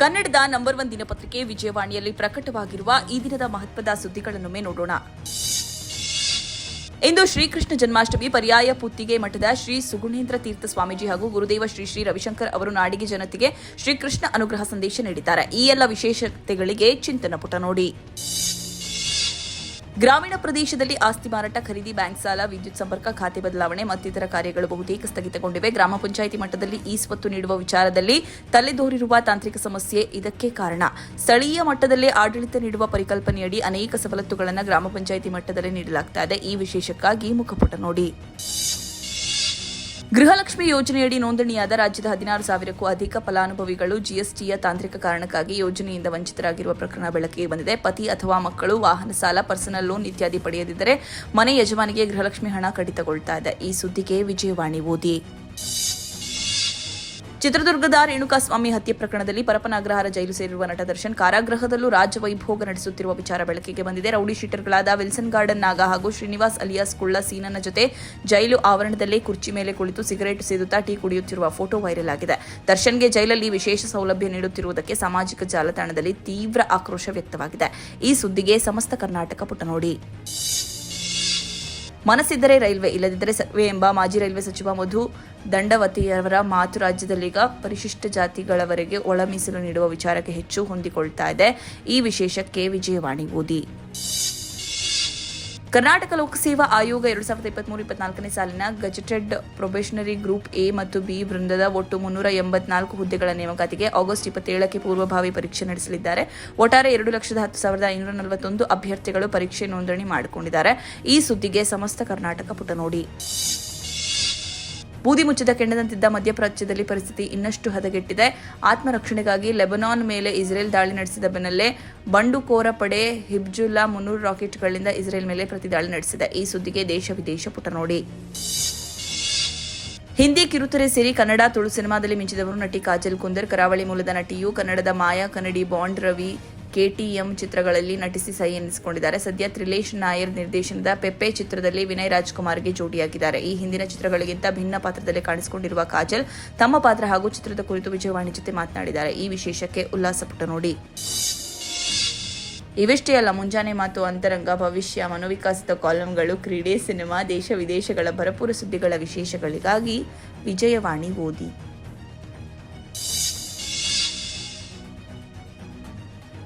ಕನ್ನಡದ number one ದಿನಪತ್ರಿಕೆ ವಿಜಯವಾಣಿಯಲ್ಲಿ ಪ್ರಕಟವಾಗಿರುವ ಈ ದಿನದ ಮಹತ್ವದ ಸುದ್ದಿಗಳನ್ನೊಮ್ಮೆ ನೋಡೋಣ. ಇಂದು ಶ್ರೀಕೃಷ್ಣ ಜನ್ಮಾಷ್ಟಮಿ, ಪರ್ಯಾಯ ಪುತ್ತಿಗೆ ಮಠದ ಶ್ರೀ ಸುಗುಣೇಂದ್ರ ತೀರ್ಥ ಸ್ವಾಮೀಜಿ ಹಾಗೂ ಗುರುದೇವ ಶ್ರೀ ಶ್ರೀ ರವಿಶಂಕರ್ ಅವರು ನಾಡಿಗೆ ಜನತೆಗೆ ಶ್ರೀಕೃಷ್ಣ ಅನುಗ್ರಹ ಸಂದೇಶ ನೀಡಿದ್ದಾರೆ. ಈ ಎಲ್ಲ ವಿಶೇಷತೆಗಳಿಗೆ ಚಿಂತನ ಪುಟ ನೋಡಿ. ಗ್ರಾಮೀಣ ಪ್ರದೇಶದಲ್ಲಿ ಆಸ್ತಿ ಮಾರಾಟ, ಖರೀದಿ, ಬ್ಯಾಂಕ್ ಸಾಲ, ವಿದ್ಯುತ್ ಸಂಪರ್ಕ, ಖಾತೆ ಬದಲಾವಣೆ ಮತ್ತಿತರ ಕಾರ್ಯಗಳು ಬಹುತೇಕ ಸ್ಥಗಿತಗೊಂಡಿವೆ. ಗ್ರಾಮ ಪಂಚಾಯಿತಿ ಮಟ್ಟದಲ್ಲಿ ಈ ಸ್ವತ್ತು ನೀಡುವ ವಿಚಾರದಲ್ಲಿ ತಲೆದೋರಿರುವ ತಾಂತ್ರಿಕ ಸಮಸ್ಯೆ ಇದಕ್ಕೆ ಕಾರಣ. ಸ್ಥಳೀಯ ಮಟ್ಟದಲ್ಲಿ ಆಡಳಿತ ನೀಡುವ ಪರಿಕಲ್ಪನೆಯಡಿ ಅನೇಕ ಸವಲತ್ತುಗಳನ್ನು ಗ್ರಾಮ ಪಂಚಾಯಿತಿ ಮಟ್ಟದಲ್ಲಿ ನೀಡಲಾಗ್ತಾ ಈ ವಿಶೇಷಕ್ಕಾಗಿ ಮುಖಪುಟ ನೋಡಿ. ಗೃಹಲಕ್ಷ್ಮಿ ಯೋಜನೆಯಡಿ ನೋಂದಣಿಯಾದ ರಾಜ್ಯದ ಹದಿನಾರು ಸಾವಿರಕ್ಕೂ ಅಧಿಕ ಫಲಾನುಭವಿಗಳು ಜಿಎಸ್ಟಿಯ ತಾಂತ್ರಿಕ ಕಾರಣಕ್ಕಾಗಿ ಯೋಜನೆಯಿಂದ ವಂಚಿತರಾಗಿರುವ ಪ್ರಕರಣ ಬೆಳಕಿಗೆ ಬಂದಿದೆ. ಪತಿ ಅಥವಾ ಮಕ್ಕಳು, ವಾಹನ ಸಾಲ, ಪರ್ಸನಲ್ ಲೋನ್ ಇತ್ಯಾದಿ ಪಡೆಯದಿದ್ದರೆ ಮನೆ ಯಜಮಾನಿಗೆ ಗೃಹಲಕ್ಷ್ಮಿ ಹಣ ಕಡಿತಗೊಳ್ತಾ ಇದೆ. ಈ ಸುದ್ದಿಗೆ ವಿಜಯವಾಣಿ ಓದಿ. ಚಿತ್ರದುರ್ಗದ ರೇಣುಕಾಸ್ವಾಮಿ ಹತ್ಯೆ ಪ್ರಕರಣದಲ್ಲಿ ಪರಪನಾಗ್ರಹಾರ ಜೈಲು ಸೇರಿರುವ ನಟ ದರ್ಶನ್ ಕಾರಾಗೃಹದಲ್ಲೂ ರಾಜವೈಭೋಗ ನಡೆಸುತ್ತಿರುವ ವಿಚಾರ ಬೆಳಕಿಗೆ ಬಂದಿದೆ. ರೌಡಿ ಶೀಟರ್ಗಳಾದ ವಿಲ್ಸನ್ ಗಾರ್ಡನ್, ನಾಗ ಹಾಗೂ ಶ್ರೀನಿವಾಸ್ ಅಲಿಯಾಸ್ ಕುಳ್ಳ ಸೀನನ ಜೊತೆ ಜೈಲು ಆವರಣದಲ್ಲೇ ಕುರ್ಚಿ ಮೇಲೆ ಕುಳಿತು ಸಿಗರೇಟ್ ಸೇದುತ್ತಾ ಟೀ ಕುಡಿಯುತ್ತಿರುವ ಫೋಟೋ ವೈರಲ್ ಆಗಿದೆ. ದರ್ಶನ್ಗೆ ಜೈಲಲ್ಲಿ ವಿಶೇಷ ಸೌಲಭ್ಯ ನೀಡುತ್ತಿರುವುದಕ್ಕೆ ಸಾಮಾಜಿಕ ಜಾಲತಾಣದಲ್ಲಿ ತೀವ್ರ ಆಕ್ರೋಶ ವ್ಯಕ್ತವಾಗಿದೆ. ಈ ಸುದ್ದಿಗೆ ಸಮಸ್ತ ಕರ್ನಾಟಕ ಪುಟ ನೋಡಿ ಮನಸ್ಸಿದ್ದರೆ ರೈಲ್ವೆ, ಇಲ್ಲದಿದ್ದರೆ ಸರ್ವೆ ಎಂಬ ಮಾಜಿ ರೈಲ್ವೆ ಸಚಿವ ಮಧು ದಂಡವತಿಯವರ ಮಾತು ರಾಜ್ಯದಲ್ಲೀಗ ಪರಿಶಿಷ್ಟ ಜಾತಿಗಳವರೆಗೆ ಒಳ ಮೀಸಲು ನೀಡುವ ವಿಚಾರಕ್ಕೆ ಹೆಚ್ಚು ಹೊಂದಿಕೊಳ್ತಾ ಇದೆ. ಈ ವಿಶೇಷ ಕೆ. ವಿಜಯವಾಣಿ ಓದಿ. ಕರ್ನಾಟಕ ಲೋಕಸೇವಾ ಆಯೋಗ ಎರಡು ಸಾವಿರದ ಇಪ್ಪತ್ಮೂರು, ಇಪ್ಪತ್ನಾಲ್ಕನೇ ಸಾಲಿನ ಗಜೆಟೆಡ್ ಪ್ರೊಬೇಷನರಿ ಗ್ರೂಪ್ ಎ ಮತ್ತು ಬಿ ವೃಂದದ ಒಟ್ಟು ಮುನ್ನೂರ ಎಂಬತ್ನಾಲ್ಕು ಹುದ್ದೆಗಳ ನೇಮಕಾತಿಗೆ ಆಗಸ್ಟ್ ಇಪ್ಪತ್ತೇಳಕ್ಕೆ ಪೂರ್ವಭಾವಿ ಪರೀಕ್ಷೆ ನಡೆಸಲಿದ್ದಾರೆ. ಒಟ್ಟಾರೆ ಎರಡು ಲಕ್ಷದ ಹತ್ತು ಸಾವಿರದ ಐನೂರ ನಲವತ್ತೊಂದು ಅಭ್ಯರ್ಥಿಗಳು ಪರೀಕ್ಷೆ ನೋಂದಣಿ ಮಾಡಿಕೊಂಡಿದ್ದಾರೆ. ಈ ಸುದ್ದಿಗೆ ಸಮಸ್ತ ಕರ್ನಾಟಕ ಪುಟ ನೋಡಿ ಬೂದಿ ಮುಚ್ಚಿದ ಕೆಂಡದಂತಿದ್ದ ಮಧ್ಯಪ್ರಾಚ್ಯದಲ್ಲಿ ಪರಿಸ್ಥಿತಿ ಇನ್ನಷ್ಟು ಹದಗೆಟ್ಟಿದೆ. ಆತ್ಮರಕ್ಷಣೆಗಾಗಿ ಲೆಬನಾನ್ ಮೇಲೆ ಇಸ್ರೇಲ್ ದಾಳಿ ನಡೆಸಿದ ಬೆನ್ನಲ್ಲೇ ಬಂಡುಕೋರ ಪಡೆ ಹಿಬ್ಜುಲ್ಲಾ ಮುನ್ನೂರು ರಾಕೆಟ್ಗಳಿಂದ ಇಸ್ರೇಲ್ ಮೇಲೆ ಪ್ರತಿದಾಳಿ ನಡೆಸಿದೆ. ಈ ಸುದ್ದಿಗೆ ದೇಶ ವಿದೇಶ ಪುಟ ನೋಡಿ. ಹಿಂದಿ ಕಿರುತೆರೆ ಸೇರಿ ಕನ್ನಡ ತುಳು ಸಿನಿಮಾದಲ್ಲಿ ಮಿಂಚಿದವರು ನಟಿ ಕಾಜಲ್ ಕುಂದರ್, ಕರಾವಳಿ ಮೂಲದ ನಟಿಯು ಕನ್ನಡದ ಮಾಯಾ, ಕನ್ನಡಿ ಬಾಂಡ್ ರವಿ ಕೆಟಿಎಂ ಚಿತ್ರಗಳಲ್ಲಿ ನಟಿಸಿ ಸೈ ಎನಿಸಿಕೊಂಡಿದ್ದಾರೆ. ಸದ್ಯ ತ್ರಿಲೇಶ್ ನಾಯರ್ ನಿರ್ದೇಶನದ ಪೆಪ್ಪೆ ಚಿತ್ರದಲ್ಲಿ ವಿನಯ್ ರಾಜ್ಕುಮಾರ್ಗೆ ಜೋಡಿಯಾಗಿದ್ದಾರೆ. ಈ ಹಿಂದಿನ ಚಿತ್ರಗಳಿಗಿಂತ ಭಿನ್ನ ಪಾತ್ರದಲ್ಲಿ ಕಾಣಿಸಿಕೊಂಡಿರುವ ಕಾಜಲ್ ತಮ್ಮ ಪಾತ್ರ ಹಾಗೂ ಚಿತ್ರದ ಕುರಿತು ವಿಜಯವಾಣಿ ಜೊತೆ ಮಾತನಾಡಿದ್ದಾರೆ. ಈ ವಿಶೇಷಕ್ಕೆ ಉಲ್ಲಾಸ ಪುಟ ನೋಡಿ. ಇವಿಷ್ಟೇ ಅಲ್ಲ, ಮುಂಜಾನೆ ಮಾತು ಅಂತರಂಗ, ಭವಿಷ್ಯ ಮನೋವಿಕಾಸದ ಕಾಲಂಗಳು, ಕ್ರೀಡೆ, ಸಿನಿಮಾ, ದೇಶ ವಿದೇಶಗಳ ಭರಪೂರ ಸುದ್ದಿಗಳ ವಿಶೇಷಗಳಿಗಾಗಿ ವಿಜಯವಾಣಿ ಓದಿ.